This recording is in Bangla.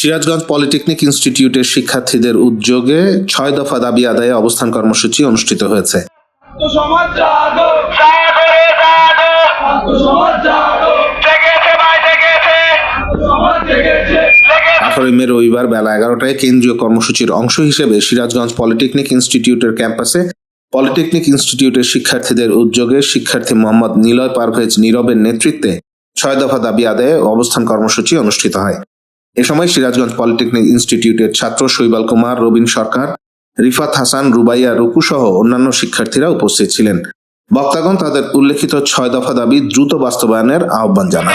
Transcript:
সিরাজগঞ্জ পলিটেকনিক ইনস্টিটিউটের শিক্ষার্থীদের উদ্যোগে ছয় দফা দাবি আদায়ে অবস্থান কর্মসূচি অনুষ্ঠিত হয়েছে। আঠারোই মে রবিবার বেলা এগারোটায় কেন্দ্রীয় কর্মসূচির অংশ হিসেবে সিরাজগঞ্জ পলিটেকনিক ইনস্টিটিউটের ক্যাম্পাসে পলিটেকনিক ইনস্টিটিউটের শিক্ষার্থীদের উদ্যোগে শিক্ষার্থী মোহাম্মদ নিলয় পারভেজ নীরবের নেতৃত্বে ছয় দফা দাবি আদায়ে অবস্থান কর্মসূচি অনুষ্ঠিত হয়। এ সময় সিরাজগঞ্জ পলিটেকনিক ইনস্টিটিউটের ছাত্র শৈবাল কুমার, রবীন সরকার, রিফাত হাসান, রুবাইয়া রুকু সহ অন্যান্য শিক্ষার্থীরা উপস্থিত ছিলেন। বক্তাগণ তাদের উল্লেখিত ছয় দফা দাবি দ্রুত বাস্তবায়নের আহ্বান জানান।